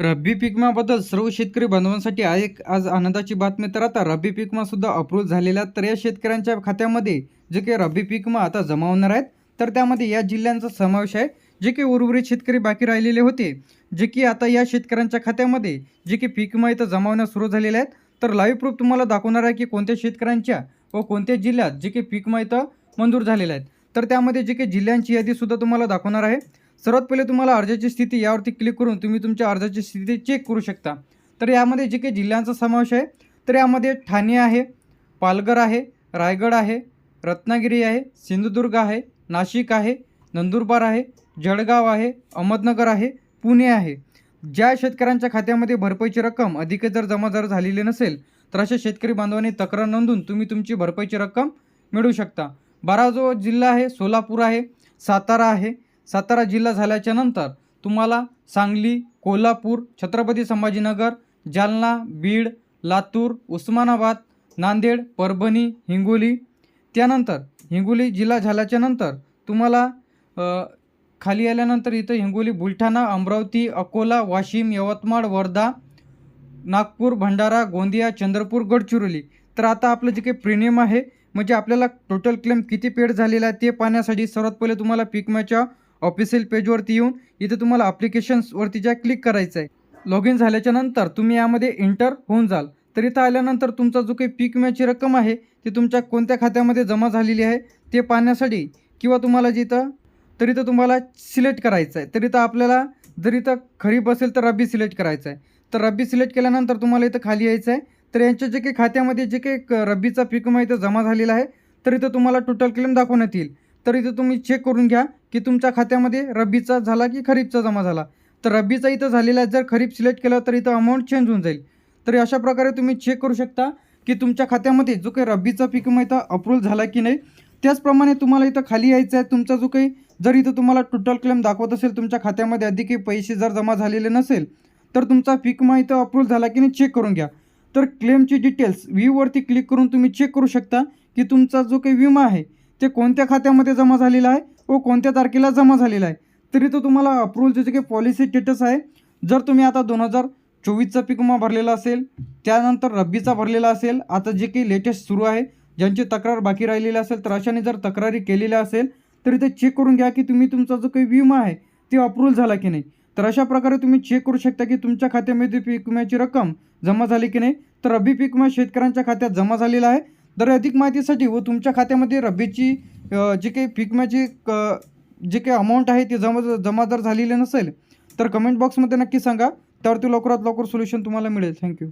रब्बी पिकमाबद्दल सर्व शेतकरी बांधवांसाठी आहे एक आज आनंदाची बातमी. तर आता रब्बी पीक सुद्धा अप्रूव्ह झालेला आहे. तर या शेतकऱ्यांच्या खात्यामध्ये जे काही रब्बी पिकमा आता जमा होणार आहेत तर त्यामध्ये या जिल्ह्यांचा समावेश आहे जे काही उर्वरित शेतकरी बाकी राहिलेले होते जे की आता या शेतकऱ्यांच्या खात्यामध्ये जे की पीक इथं जमा होण्यास सुरू झालेले आहेत. तर लाईव्ह प्रूफ तुम्हाला दाखवणार आहे की कोणत्या शेतकऱ्यांच्या व कोणत्या जिल्ह्यात जे की पीक इथं मंजूर झालेल्या आहेत. तर त्यामध्ये जे काही जिल्ह्यांची यादीसुद्धा तुम्हाला दाखवणार आहे. सर्वात पहिले तुम्हाला अर्जाची स्थिती यावरती क्लिक करून तुम्ही तुमच्या अर्जाची स्थिती चेक करू शकता. तर यामध्ये जे काही जिल्ह्यांचा समावेश आहे तर यामध्ये ठाणे आहे पालघर आहे रायगड आहे रत्नागिरी आहे सिंधुदुर्ग आहे नाशिक आहे नंदुरबार आहे जळगाव आहे अहमदनगर आहे पुणे आहे. ज्या शेतकऱ्यांच्या खात्यामध्ये भरपाईची रक्कम अधिक जर जमा जर झालेली नसेल तर अशा शेतकरी बांधवांनी तक्रार नोंदून तुम्ही तुमची भरपाईची रक्कम मिळवू शकता. बारा जो जिल्हा आहे सोलापूर आहे सातारा आहे सातारा जिल्हा झाल्याच्यानंतर तुम्हाला सांगली कोल्हापूर छत्रपती संभाजीनगर जालना बीड लातूर उस्मानाबाद नांदेड परभणी हिंगोली. त्यानंतर हिंगोली जिल्हा झाल्याच्यानंतर तुम्हाला खाली आल्यानंतर इथं हिंगोली बुलढाणा अमरावती अकोला वाशिम यवतमाळ वर्धा नागपूर भंडारा गोंदिया चंद्रपूर गडचिरोली. तर आता आपलं जे काही प्रीमियम आहे म्हणजे आपल्याला टोटल क्लेम किती पेड झालेला आहे ते पाहण्यासाठी सर्वात पहिले तुम्हाला पिकमॅच्या ऑफिशियल पेजवरती येऊन इथे तुम्हाला ॲप्लिकेशन्सवरती ज्या क्लिक करायचं आहे लॉग इन झाल्याच्यानंतर तुम्ही यामध्ये एंटर होऊन जाल. तर इथं आल्यानंतर तुमचा जो काही पीक विम्याची रक्कम आहे ती तुमच्या कोणत्या खात्यामध्ये जमा झालेली आहे ते पाहण्यासाठी किंवा तुम्हाला जिथं तर इथं तुम्हाला सिलेक्ट करायचं आहे तर इथं आपल्याला जर इथं खरीप असेल तर रब्बी सिलेक्ट करायचं आहे तर रब्बी सिलेक्ट केल्यानंतर तुम्हाला इथं खाली यायचं आहे तर यांच्या जे काही खात्यामध्ये जे काही रब्बीचा पीक विमा इथं जमा झालेला आहे तर इथं तुम्हाला टोटल क्लेम दाखवण्यात येईल. तर इथं तुम्ही चेक करून घ्या. की तुमच्या खात्यामध्ये रब्बीचा झाला की खरीपचा जमा झाला? तर रब्बीचा इथं झालेला आहे. जर खरीप सिलेक्ट केलं तर इथं अमाऊंट चेंज होऊन जाईल. तर अशा प्रकारे तुम्ही चेक करू शकता की तुमच्या खात्यामध्ये जो काही रब्बीचा पीक मग इथं अप्रूव्ह झाला की नाही त्याचप्रमाणे तुम्हाला इथं खाली यायचं आहे. तुमचा जो काही जर इथं तुम्हाला टोटल क्लेम दाखवत असेल तुमच्या खात्यामध्ये अधिक पैसे जर जमा झालेले नसेल तर तुमचा पीक विमा इथं अप्रूव्ह झाला की नाही चेक करून घ्या. तर क्लेमची डिटेल्स व्ह्यूवरती क्लिक करून तुम्ही चेक करू शकता की तुमचा जो काही विमा आहे ते कोणत्या खात्यामध्ये जमा झालेला आहे? व कोणत्या तारखेला जमा झालेला आहे? तरी तो तुम्हाला अप्रूव्हलचे जे काही पॉलिसी स्टेटस आहे. जर तुम्ही आता दोन हजार चोवीसचा पीक विमा भरलेला असेल त्यानंतर रब्बीचा भरलेला असेल आता जे काही लेटेस्ट सुरू आहे ज्यांची तक्रार बाकी राहिलेली असेल तर अशाने जर तक्रारी केलेल्या असेल तरी ते चेक करून घ्या की तुम्ही तुमचा जो काही विमा आहे ते अप्रूव्हल झाला की नाही. तर अशा प्रकारे तुम्ही चेक करू शकता की तुमच्या खात्यामध्ये पीक विम्याची रक्कम जमा झाली की नाही. तर रब्बी पीक विमा शेतकऱ्यांच्या खात्यात जमा झालेला आहे. तर अधिक माहितीसाठी व तुमच्या खात्यामध्ये रब्बीची जी काही पीक विम्याची क- जे काही अमाऊंट आहे ती जमा जमा जर झालेली नसेल तर कमेंट बॉक्समध्ये नक्की सांगा. त्यावरती लवकरात लवकर सोल्युशन तुम्हाला मिळेल. थँक्यू